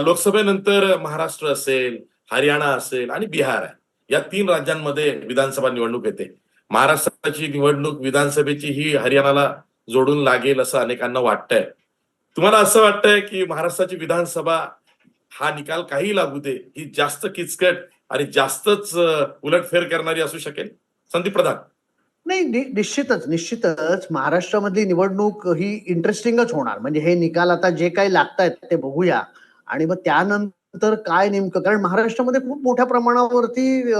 लोकसभेनंतर महाराष्ट्र असेल हरियाणा असेल आणि बिहार आहे. या तीन राज्यांमध्ये विधानसभा निवडणूक येते. महाराष्ट्राची निवडणूक विधानसभेची ही हरियाणाला जोडून लागेल असं अनेकांना वाटतंय. तुम्हाला असं वाटतंय की महाराष्ट्राची विधानसभा हा निकाल काही लागू दे ही जास्त किचकट आणि जास्तच उलटफेर करणारी असू शकेल? संदीप प्रधान. नाही निश्चितच निश्चितच महाराष्ट्रामधली निवडणूक ही इंटरेस्टिंगच होणार. म्हणजे हे निकाल आता जे काही लागतायत ते बघूया. आणि मग त्यानंतर काय नेमकं? कारण महाराष्ट्रामध्ये खूप मोठ्या प्रमाणावरती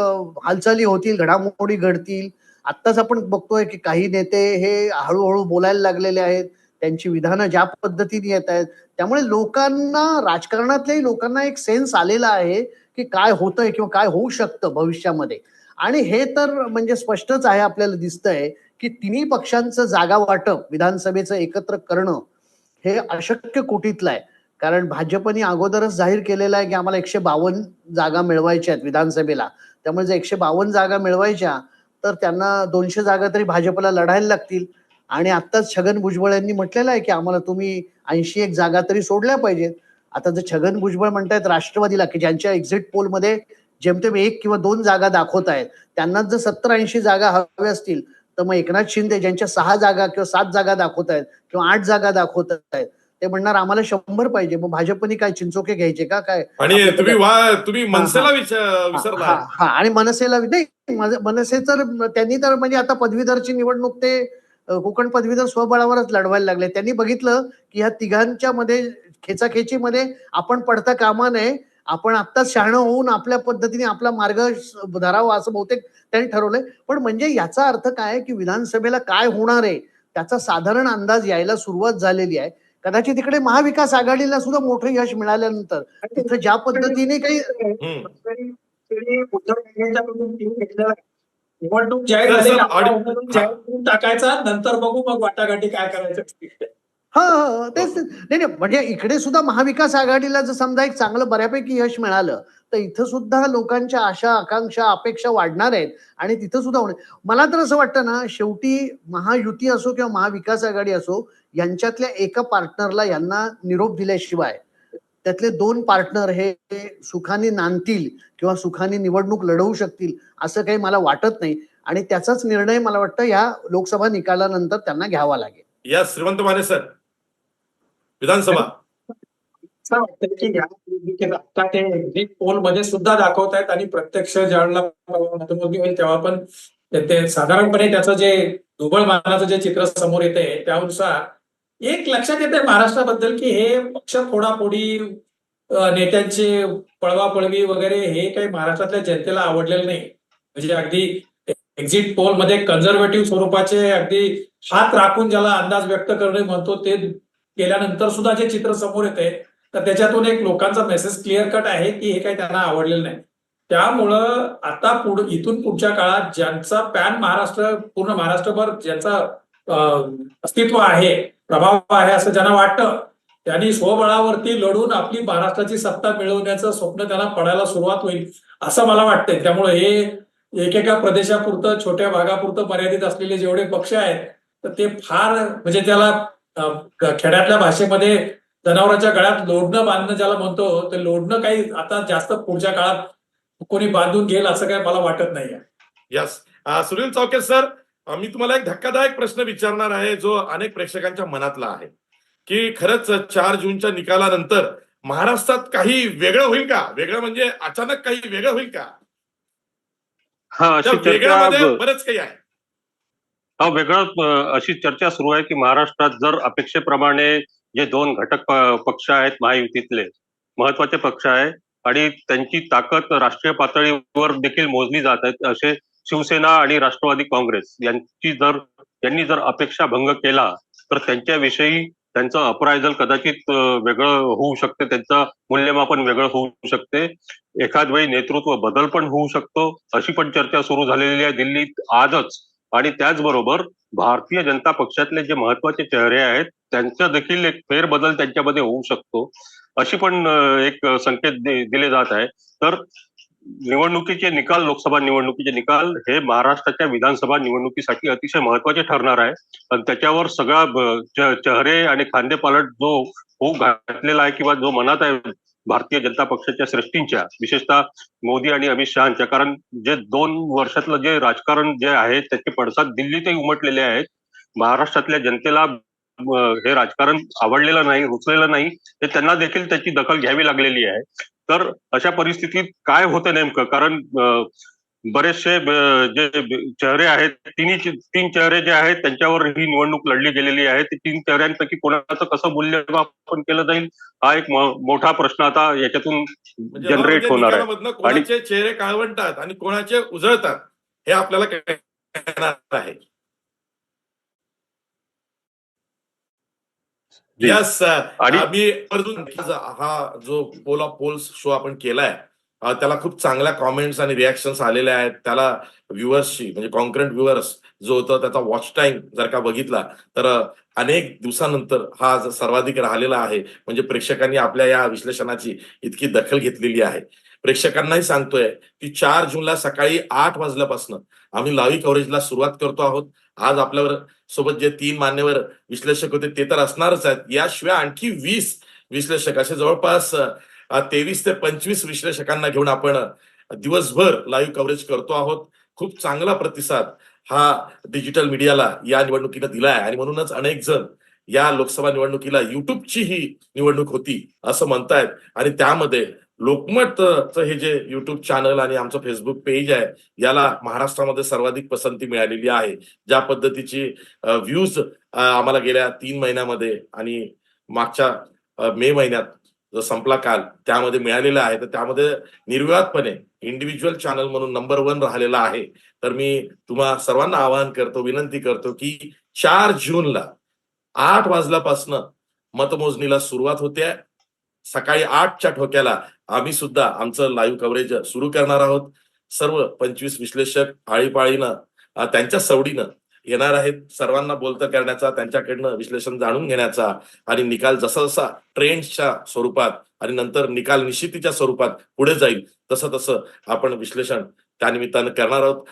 हालचाली होतील घडामोडी घडतील. आत्ताच आपण बघतोय की काही नेते हे हळूहळू बोलायला लागलेले आहेत. त्यांची विधानं ज्या पद्धतीने येत आहेत. त्यामुळे लोकांना राजकारणातल्याही लोकांना एक सेन्स आलेला आहे की काय होतंय किंवा काय होऊ शकतं भविष्यामध्ये. आणि हे तर म्हणजे स्पष्टच आहे आपल्याला दिसतंय की तिन्ही पक्षांचं जागा वाटप विधानसभेचं एकत्र करणं हे अशक्य कोटीतलं आहे. कारण भाजपने अगोदरच जाहीर केलेलं आहे की आम्हाला एकशे बावन्न जागा मिळवायच्या आहेत विधानसभेला. त्यामुळे जर एकशे बावन्न जागा मिळवायच्या तर त्यांना दोनशे जागा तरी भाजपला लढायला लागतील. आणि आत्ताच छगन भुजबळ यांनी म्हटलेलं आहे की आम्हाला तुम्ही ऐंशी एक जागा तरी सोडल्या पाहिजेत. आता जर छगन भुजबळ म्हणतायत राष्ट्रवादीला की ज्यांच्या एक्झिट पोलमध्ये जेमतेम एक किंवा दोन जागा दाखवत आहेत त्यांनाच जर सत्तर ऐंशी जागा हव्या असतील तर मग एकनाथ शिंदे ज्यांच्या सहा जागा किंवा सात जागा दाखवत आहेत किंवा आठ जागा दाखवत आहेत ते म्हणणार आम्हाला शंभर पाहिजे. मग भाजपनी काय चिंचोके घ्यायचे का? काय? आणि तुम्ही वा तुम्ही मनसेला विचार विसरला हा. आणि मनसेला नाही माझं- मनसे तर त्यांनी तर म्हणजे आता पदवीधरची निवडणूक ते अ, कोकण पदवीधर स्वबळावरच लढवायला लागले. त्यांनी बघितलं की ह्या तिघांच्या मध्ये खेचाखेचीमध्ये आपण पडता कामा नये. आपण आत्ताच शहाणं होऊन आपल्या पद्धतीने आपला मार्ग स- धरावा असं बहुतेक त्यांनी ठरवलंय. पण म्हणजे याचा अर्थ काय की विधानसभेला काय होणार आहे? त्याचा साधारण अंदाज यायला सुरुवात झालेली आहे. कदाचित इकडे महाविकास आघाडीला सुद्धा मोठं यश मिळाल्यानंतर तिथं ज्या पद्धतीने काही. निवडणूक जाहीर टाकायचा नंतर बघू मग वाटाघाटी काय करायचं. हा तेच नाही नाही म्हणजे इकडे सुद्धा महाविकास आघाडीला जर समजा एक चांगलं बऱ्यापैकी यश मिळालं तर इथं सुद्धा लोकांच्या आशा आकांक्षा अपेक्षा वाढणार आहेत आणि तिथं सुद्धा होणार मला तर असं वाटतं ना शेवटी महायुती असो किंवा महाविकास आघाडी असो यांच्यातल्या एका पार्टनरला यांना निरोप दिल्याशिवाय त्यातले दोन पार्टनर हे सुखाने नांदतील किंवा सुखाने निवडणूक लढवू शकतील असं काही मला वाटत नाही. आणि त्याचाच निर्णय मला वाटतं या लोकसभा निकालानंतर त्यांना घ्यावा लागेल. या श्रीमंत माने सर विधानसभा. असं वाटतं की आता ते एक्झिट पोलमध्ये सुद्धा दाखवत आहेत आणि प्रत्यक्ष ज्यावेळेला मतमोजणी होईल तेव्हा पण ते- साधारणपणे त्याचं जे दुबळ मानाचं जे चित्र समोर येते त्यानुसार एक लक्षात येते महाराष्ट्राबद्दल की हे पक्ष फोडाफोडी नेत्यांची नेत्यांचे पळवापळवी वगैरे हे काही महाराष्ट्रातल्या जनतेला आवडलेलं नाही. म्हणजे अगदी एक्झिट पोलमध्ये कन्झर्वेटिव्ह स्वरूपाचे अगदी हात राखून ज्याला अंदाज व्यक्त करणे म्हणतो ते केल्यानंतर सुद्धा जे चित्र समोर येते तर त्याच्यातून एक लोकांचा मेसेज क्लिअर कट आहे की हे काही त्यांना आवडलेलं नाही. त्यामुळं आता पुढे इथून पुढच्या काळात ज्यांचा पॅन महाराष्ट्र पूर्ण महाराष्ट्रभर ज्यांचा अस्तित्व आहे प्रभाव आहे असं ज्यांना वाटतं त्यांनी स्वबळावरती लढून आपली महाराष्ट्राची सत्ता मिळवण्याचं स्वप्न त्यांना पडायला सुरुवात होईल असं मला वाटतंय. त्यामुळे हे एकेका प्रदेशापुरतं छोट्या भागापुरतं मर्यादित असलेले जेवढे पक्ष आहेत तर ते फार म्हणजे त्याला खेड्यातल्या भाषेमध्ये जनावरांच्या गळ्यात लोढणं बांधणं ज्याला म्हणतो ते लोढणं काही आता जास्त पुढच्या काळात कोणी बांधून घेईल असं काही मला वाटत नाही यस सुनील चौके सर मी तुम्हाला एक धक्कादायक प्रश्न विचारणार आहे जो अनेक प्रेक्षकांच्या मनातला आहे. की खरंच चार जूनच्या निकालानंतर महाराष्ट्रात काही वेगळं होईल का? वेगळं म्हणजे अचानक काही वेगळं होईल का? हा वेगळ्यामध्ये बरंच काही आहे. हा वेगळं अशी चर्चा सुरू आहे की महाराष्ट्रात जर अपेक्षेप्रमाणे जे दोन घटक पक्ष आहेत महायुतीतले महत्त्वाचे पक्ष आहे आणि त्यांची ताकद राष्ट्रीय पातळीवर देखील मोजली जात आहेत असे शिवसेना आणि राष्ट्रवादी काँग्रेस यांची जर यांनी जर अपेक्षा भंग केला तर त्यांच्याविषयी त्यांचं अप्रायझल कदाचित वेगळं होऊ शकते त्यांचं मूल्यमापन वेगळं होऊ शकते. एखाद वेळी नेतृत्व बदल पण होऊ शकतो अशी पण चर्चा सुरू झालेली आहे. दिल्लीत आजच आणि त्याचबरोबर भारतीय जनता पक्षातले जे महत्त्वाचे चेहरे आहेत त्यांचा देखील एक फेरबदल त्यांच्यामध्ये होऊ शकतो. अशी पण एक संकेत दिले जात आहे. तर निवडणुकीचे निकाल लोकसभा निवडणुकीचे निकाल हे महाराष्ट्राच्या विधानसभा निवडणुकीसाठी अतिशय महत्त्वाचे ठरणार आहे. आणि त्याच्यावर सगळा चेहरे आणि खांदेपालट जो होऊ घातलेला आहे किंवा जो मनात आहे भारतीय जनता पक्षाच्या श्रेष्ठींच्या विशेषतः मोदी आणि अमित शहाच्या. कारण जे दोन वर्षातलं जे राजकारण जे आहे त्याचे पडसाद दिल्लीतही उमटलेले आहेत. महाराष्ट्रातल्या जनतेला हे राजकारण आवडलेलं नाही रुचलेलं नाही हे त्यांना देखील त्याची दखल घ्यावी लागलेली आहे. तर अशा परिस्थितीत काय होतं नेमकं? कारण बरेचसे जे चेहरे आहेत तिन्ही तीन चेहरे जे आहेत त्यांच्यावर ही निवडणूक लढली गेलेली आहे. ती तीन चेहऱ्यांपैकी कोणाचं कसं मूल्यमापन केलं जाईल हा एक म- मोठा प्रश्न आता याच्यातून म्हणजे जनरेट होणार आहे. कोणाचे चेहरे काळवंटात आणि कोणाचे उजळतात हे आपल्याला कळणार आहे. यस आणि- अजून हा जो पोल ऑफ पोल्स शो आपण केलाय त्याला खूप चांगल्या कॉमेंट्स आणि रिॲक्शन्स आलेल्या आहेत. त्याला व्ह्युअर्सची म्हणजे कॉन्क्रेंट व्ह्युअर्स जो होता त्याचा वॉच टाइम जर का बघितला तर अनेक दिवसानंतर हा सर्वाधिक राहिलेला आहे म्हणजे प्रेक्षकांनी आपल्या या विश्लेषणाची इतकी दखल घेतलेली आहे. प्रेक्षकांनाही सांगतोय की चार जूनला सकाळी आठ वाजल्यापासून आम्ही लाईव्ह कव्हरेजला सुरुवात करतो आहोत. आज आपल्यावर सोबत जे तीन मान्यवर विश्लेषक होते ते तर असणारच आहेत. याशिवाय आणखी वीस विश्लेषक असे जवळपास तेवीस ते पंचवीस विश्लेषकांना घेऊन आपण दिवसभर लाईव्ह कव्हरेज करतो आहोत. खूप चांगला प्रतिसाद हा डिजिटल मीडियाला या निवडणुकीनं दिला आहे आणि म्हणूनच अनेक जण या लोकसभा निवडणुकीला युट्यूबची ही निवडणूक होती असं म्हणतायत. आणि त्यामध्ये लोकमतचं हे जे युट्यूब चॅनल आणि आमचं फेसबुक पेज आहे याला महाराष्ट्रामध्ये सर्वाधिक पसंती मिळालेली आहे. ज्या पद्धतीची व्ह्यूज आम्हाला गेल्या तीन महिन्यामध्ये आणि मागच्या मे महिन्यात जो संपला काल त्यामध्ये मिळालेला आहे. तर त्यामध्ये निर्विवादपणे इंडिव्हिज्युअल चॅनल म्हणून नंबर वन राहिलेला आहे. तर मी तुम्हा सर्वांना आवाहन करतो विनंती करतो की चार जूनला आठ वाजल्यापासनं मतमोजणीला सुरुवात होते. सकाळी आठच्या ठोक्याला आम्ही सुद्धा आमचं लाईव्ह कव्हरेज सुरू करणार आहोत. सर्व पंचवीस विश्लेषक आळीपाळीनं त्यांच्या सवडीनं येणार आहेत. सर्वांना बोलतं करण्याचा त्यांच्याकडनं विश्लेषण जाणून घेण्याचा आणि निकाल जसा जसा ट्रेंडच्या स्वरूपात आणि नंतर निकाल निश्चितीच्या स्वरूपात पुढे जाईल तसं तसं आपण विश्लेषण त्यानिमित्तानं करणार आहोत.